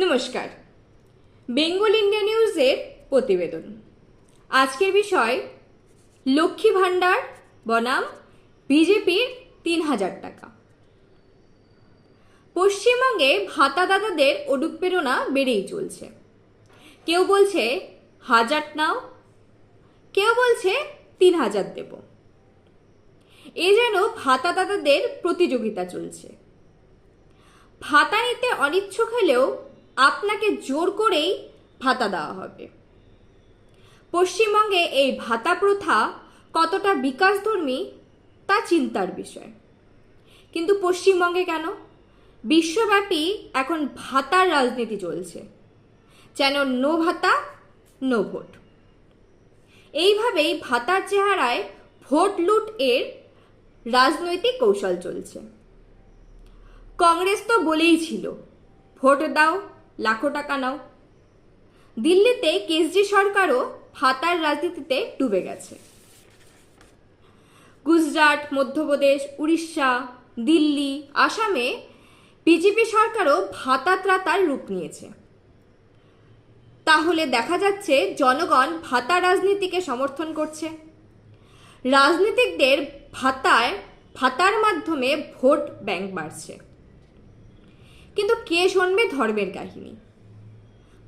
নমস্কার। বেঙ্গল ইন্ডিয়া নিউজের প্রতিবেদন। আজকের বিষয়, লক্ষ্মী ভাণ্ডার বনাম বিজেপির তিন হাজার টাকা। পশ্চিমবঙ্গে ভাতাদাতাদের অনুপ্রেরণা বেড়েই চলছে। কেউ বলছে, হাজার নাও। কেউ বলছে, তিন হাজার দেব। এ যেন ভাতাদাতাদের প্রতিযোগিতা চলছে। ভাতা নিতে অনিচ্ছুক হলেও আপনাকে জোর করেই ভাতা দেওয়া হবে। পশ্চিমবঙ্গে এই ভাতা প্রথা কতটা বিকাশধর্মী তা চিন্তার বিষয়। কিন্তু পশ্চিমবঙ্গে কেন? বিশ্বব্যাপী এখন ভাতার রাজনীতি চলছে। যেন নো ভাতা, নো ভোট। এইভাবেই ভাতার চেহারায় ভোট লুট এর রাজনৈতিক কৌশল চলছে। কংগ্রেস তো বলেই ছিল, ভোট দাও লাখো টাকা নাও। দিল্লিতে কেজরি সরকারও ভাতার রাজনীতিতে ডুবে গেছে। গুজরাট, মধ্যপ্রদেশ, উড়িষ্যা, দিল্লি, আসামে বিজেপি সরকারও ভাতা ত্রাতার রূপ নিয়েছে। তাহলে দেখা যাচ্ছে জনগণ ভাতা রাজনীতিকে সমর্থন করছে। রাজনীতিকদের ভাতায়, ভাতার মাধ্যমে ভোট ব্যাংক বাড়ছে। কিন্তু কে শুনবে ধর্মের কাহিনী?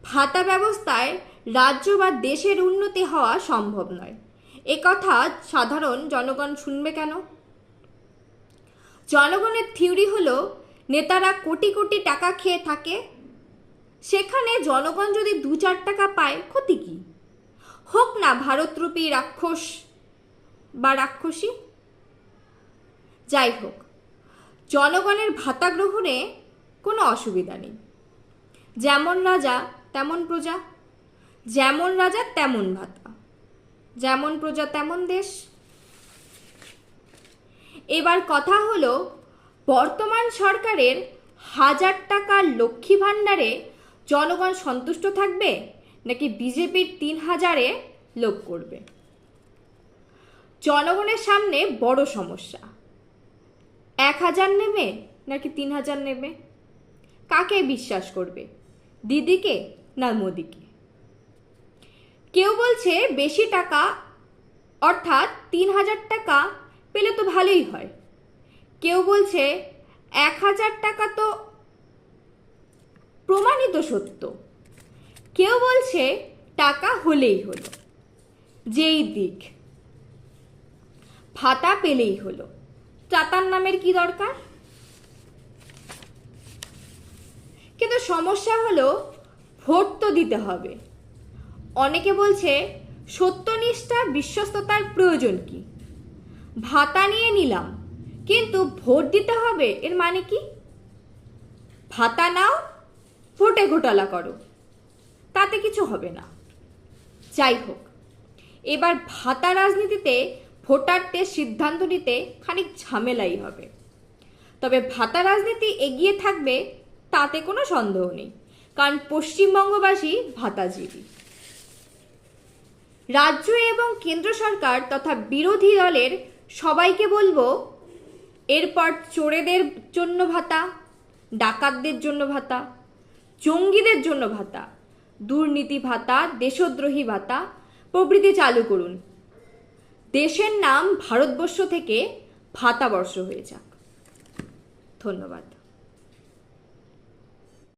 ভাতা ব্যবস্থায় রাজ্য বা দেশের উন্নতি হওয়া সম্ভব নয়। এ কথা সাধারণ জনগণ শুনবে কেন? জনগণের থিওরি হলো, নেতারা কোটি কোটি টাকা খেয়ে থাকে। সেখানে জনগণ যদি দু চার টাকা পায়, ক্ষতি কি? হোক না ভারতরূপী রাক্ষস বা রাক্ষসী। যাই হোক, জনগণের ভাতা গ্রহণে কোনো অসুবিধা নেই। যেমন রাজা, তেমন প্রজা। যেমন রাজা, তেমন ভাতা। যেমন প্রজা, তেমন দেশ। এবার কথা হলো, বর্তমান সরকারের হাজার টাকার লক্ষ্মী ভাণ্ডারে জনগণ সন্তুষ্ট থাকবে, নাকি বিজেপির তিন হাজারে লোক করবে? জনগণের সামনে বড় সমস্যা। এক হাজার নেবে, নাকি তিন হাজার নেবে? কাকে বিশ্বাস করবে? দিদিকে না মোদিকে? কেউ বলছে বেশি টাকা, অর্থাৎ তিন হাজার টাকা পেলে তো ভালোই হয়। কেউ বলছে এক হাজার টাকা তো প্রমাণিত সত্য। কেউ বলছে টাকা হলেই হলো, যেই দিক। ভাতা পেলেই হলো। চাতার নামের কি দরকার? কিন্তু সমস্যা হলো ভোট তো দিতে হবে। অনেকে বলছে সত্যনিষ্ঠা, বিশ্বস্ততার প্রয়োজন কি? ভাতা নিয়ে নিলাম, কিন্তু ভোট দিতে হবে এর মানে কি? ভাতা নাও, ভোটে ঘোটালা করো। তাতে কিছু হবে না। যাই হোক, এবার ভাতা রাজনীতিতে ভোটারদের সিদ্ধান্ত নিতে খানিক ঝামেলাই হবে। তবে ভাতা রাজনীতি এগিয়ে থাকবে তাতে কোনো সন্দেহ নেই, কারণ পশ্চিমবঙ্গবাসী ভাতাজীবী। রাজ্য এবং কেন্দ্র সরকার তথা বিরোধী দলের সবাইকে বলব, এরপর চোরেদের জন্য ভাতা, ডাকাতদের জন্য ভাতা, জঙ্গিদের জন্য ভাতা, দুর্নীতি ভাতা, দেশদ্রোহী ভাতা প্রভৃতি চালু করুন। দেশের নাম ভারতবর্ষ থেকে ভাতাবর্ষ হয়ে যাক। ধন্যবাদ।